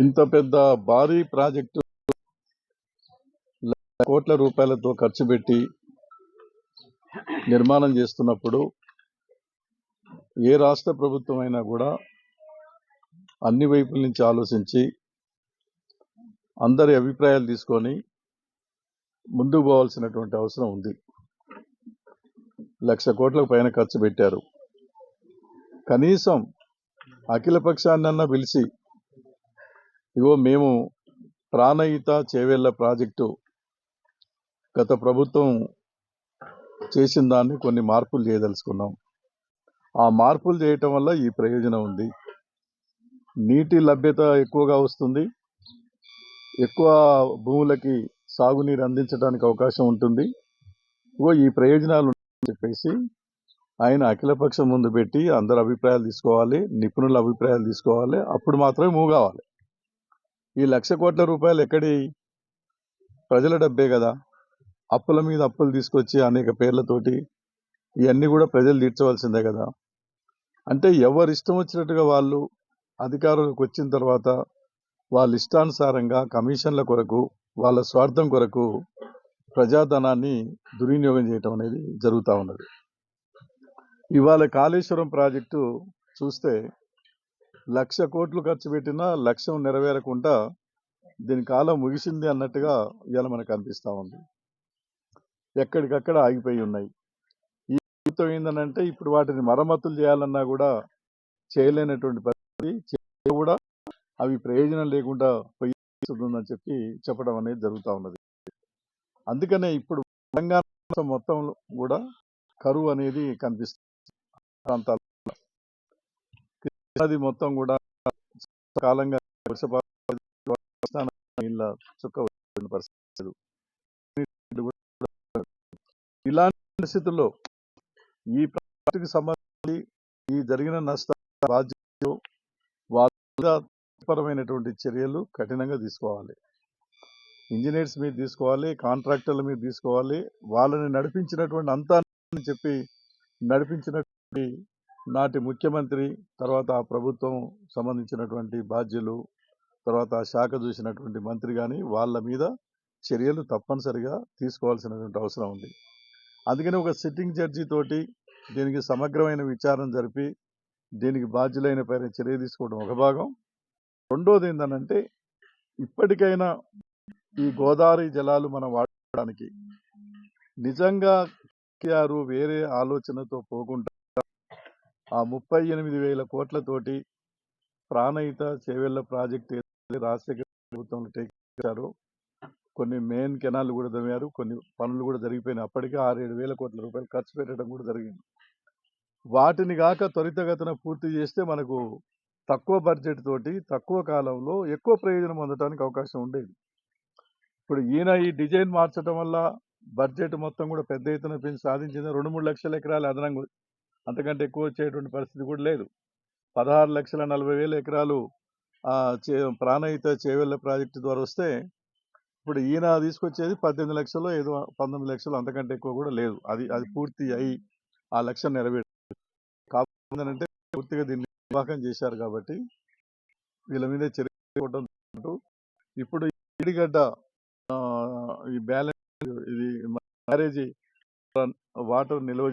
ఇంత పెద్ద భారీ ప్రాజెక్టు కోట్ల రూపాయలతో ఖర్చు పెట్టి నిర్మాణం చేస్తున్నప్పుడు ఏ రాష్ట్ర ప్రభుత్వం అయినా కూడా అన్ని వైపుల నుంచి ఆలోచించి అందరి అభిప్రాయాలు తీసుకొని ముందుకు పోవాల్సినటువంటి అవసరం ఉంది. లక్ష కోట్లకు పైన ఖర్చు పెట్టారు. కనీసం అఖిల పక్షాన్నన్నా పిలిచి ఇగో మేము ప్రాణహిత చేవేళ్ళ ప్రాజెక్టు గత ప్రభుత్వం చేసిన దాన్ని కొన్ని మార్పులు చేయదలుచుకున్నాం. ఆ మార్పులు చేయటం వల్ల ఈ ప్రయోజనం ఉంది. నీటి లభ్యత ఎక్కువగా వస్తుంది. ఎక్కువ భూములకి సాగునీరు అందించడానికి అవకాశం ఉంటుంది. ఇగో ఈ ప్రయోజనాలు చెప్పేసి ఆయన అఖిలపక్షం ముందు పెట్టి అందరి అభిప్రాయాలు తీసుకోవాలి నిపుణుల అభిప్రాయాలు తీసుకోవాలి అప్పుడు మాత్రమే మూవ్ కావాలి. ఈ లక్ష కోట్ల రూపాయలు ఎక్కడి? ప్రజల డబ్బే కదా. అప్పుల మీద అప్పులు తీసుకొచ్చి అనేక పేర్లతోటి ఇవన్నీ కూడా ప్రజలు తీర్చవలసిందే కదా. అంటే ఎవరు ఇష్టం వచ్చినట్టుగా వాళ్ళు అధికారంలోకి వచ్చిన తర్వాత వాళ్ళ ఇష్టానుసారంగా కమిషన్ల కొరకు వాళ్ళ స్వార్థం కొరకు ప్రజాధనాన్ని దుర్వినియోగం చేయటం అనేది జరుగుతూ ఉన్నది. ఇవాళ కాళేశ్వరం ప్రాజెక్టు చూస్తే లక్ష కోట్లు ఖర్చు పెట్టినా లక్ష్యం నెరవేరకుండా దీని కాలం ముగిసింది అన్నట్టుగా ఇవాళ మనకు అనిపిస్తూ ఉంది. ఎక్కడికక్కడ ఆగిపోయి ఉన్నాయి. ఈ ప్రభుత్వం ఏంటంటే ఇప్పుడు వాటిని మరమ్మతులు చేయాలన్నా కూడా చేయలేనటువంటి పరిస్థితి. కూడా అవి ప్రయోజనం లేకుండా పోయిందని చెప్పి చెప్పడం అనేది జరుగుతూ ఉన్నది. అందుకనే ఇప్పుడు తెలంగాణ మొత్తం కూడా కరువు అనేది కనిపిస్తుంది. ప్రాంతాలు అది మొత్తం కూడా కాలంగా వర్షపాతం నీళ్ళ చుక్క పరిస్థితులు ఇలాంటి పరిస్థితుల్లో ఈ ప్రాజెక్టుకి సంబంధించి ఈ జరిగిన నష్ట బాధ్యతలు వాళ్ళ చర్యలు కఠినంగా తీసుకోవాలి. ఇంజనీర్స్ మీద తీసుకోవాలి కాంట్రాక్టర్ల మీద తీసుకోవాలి వాళ్ళని నడిపించినటువంటి అంతా అని చెప్పి నడిపించినటువంటి నాటి ముఖ్యమంత్రి తర్వాత ఆ ప్రభుత్వం సంబంధించినటువంటి బాధ్యులు తర్వాత ఆ శాఖ చూసినటువంటి మంత్రి కానీ వాళ్ళ మీద చర్యలు తప్పనిసరిగా తీసుకోవాల్సినటువంటి అవసరం ఉంది. అందుకని ఒక సిట్టింగ్ జడ్జి తోటి దీనికి సమగ్రమైన విచారణ జరిపి దీనికి బాధ్యులైన పైన చర్య తీసుకోవడం ఒక భాగం. రెండోది ఏంటనంటే ఇప్పటికైనా ఈ గోదావరి జలాలు మనం వాడడానికి నిజంగా కేఆర్ వేరే ఆలోచనతో పోకుండా ఆ ముప్పై ఎనిమిది వేల కోట్లతోటి ప్రాణహిత చేవెళ్ళ ప్రాజెక్ట్ రాజశేఖర ప్రభుత్వం టేకారు కొన్ని మెయిన్ కెనాల్ కూడా తవ్వారు కొన్ని పనులు కూడా జరిగిపోయినాయి. అప్పటికే ఆరేడు వేల కోట్ల రూపాయలు ఖర్చు పెట్టడం కూడా జరిగింది. వాటిని కాక త్వరితగతిన పూర్తి చేస్తే మనకు తక్కువ బడ్జెట్ తోటి తక్కువ కాలంలో ఎక్కువ ప్రయోజనం పొందడానికి అవకాశం ఉండేది. ఇప్పుడు ఈయన ఈ డిజైన్ మార్చడం వల్ల బడ్జెట్ మొత్తం కూడా పెద్ద ఎత్తున పెంచి సాధించింది. రెండు మూడు లక్షల ఎకరాలు అదనంగా అంతకంటే ఎక్కువ వచ్చేటువంటి పరిస్థితి కూడా లేదు. పదహారు లక్షల నలభై వేల ఎకరాలు ఆ, చే ప్రాణహిత చేవెళ్ళ ప్రాజెక్టు ద్వారా వస్తే ఇప్పుడు ఈయన తీసుకొచ్చేది పద్దెనిమిది లక్షలు ఏదో పంతొమ్మిది లక్షలు అంతకంటే ఎక్కువ కూడా లేదు. అది అది పూర్తి అయి ఆ లక్ష్యం నెరవేరు కాకపోతే పూర్తిగా దీన్ని నిర్వాహకం చేశారు కాబట్టి వీళ్ళ మీద చర్య ఇప్పుడు ఇడిగడ్డ ఆ, ఈ బ్యాలెన్స్ ఇది మ్యారేజీ వాటర్ నిల్వ